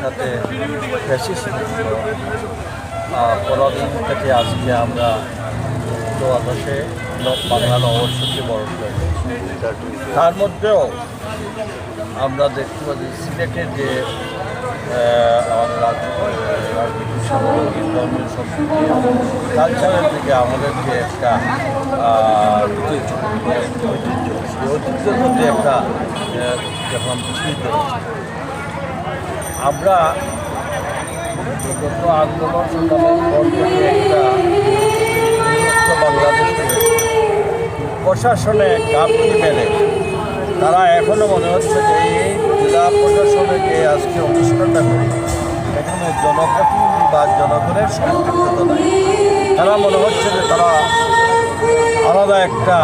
সাথে ফ্যাসিস্ট পরদিন থেকে আজকে আমরা দ্বাদশে বাংলা নববর্ষকে বরণ করি। তার মধ্যেও আমরা দেখতে পাচ্ছি সিলেটের যে আমাদের রাজ- রাজনীতি কালচারের দিকে আমাদের যে একটা ঐতিহ্য ঐতিহ্যের মধ্যে একটা যখন আমরা বিগত আন্দোলন সংগ্রামের থেকে প্রশাসনে গাপটি মেলে তারা এখনও মনে হচ্ছে যে এই জেলা প্রশাসনে যে আজকে অনুষ্ঠানটা করি, এখানে জনপ্রতিনিধি বা জনগণের সম্পৃক্ততা নাই। তারা মনে হচ্ছে যে তারা আলাদা একটা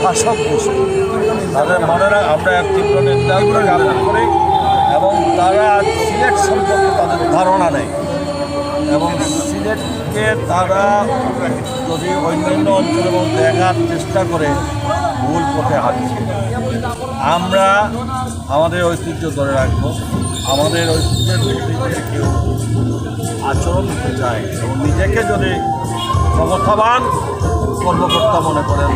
শাসক গোষ্ঠী। তাদের মনে আমরা এক তীব্র জ্ঞাপন করি। এবং তারা সিলেট সম্পর্কে তাদের ধারণা নেই। এবং সিলেটকে তারা যদি অন্যান্য অঞ্চলের মধ্যে দেখার চেষ্টা করে, ভুল পথে হাঁটছে। আমরা আমাদের ঐতিহ্য ধরে রাখব। আমাদের ঐতিহ্যের বিরুদ্ধে কেউ আচরণ করতে চায় এবং নিজেকে যদি ক্ষমতাবান কর্মকর্তা মনে করেন,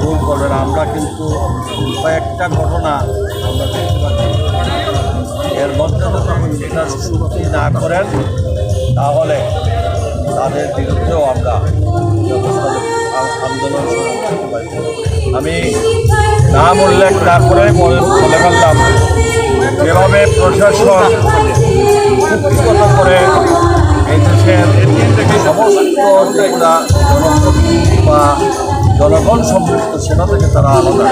ভুল করবেন। আমরা কিন্তু কয়েকটা ঘটনা আমরা দেখতে পাচ্ছি। মধ্যে যদি এটা না করেন তাহলে তাদের বিরুদ্ধেও আমরা আন্দোলন আমি নাম উল্লেখ না করে বলে ফেললাম যেভাবে প্রশাসন কুক্ষিগত করে এই দেশের সমস্ত যেগুলা জনপ্রতিনিধি বা জনগণ সম্পৃক্ত, সেটা থেকে তারা আলাদা।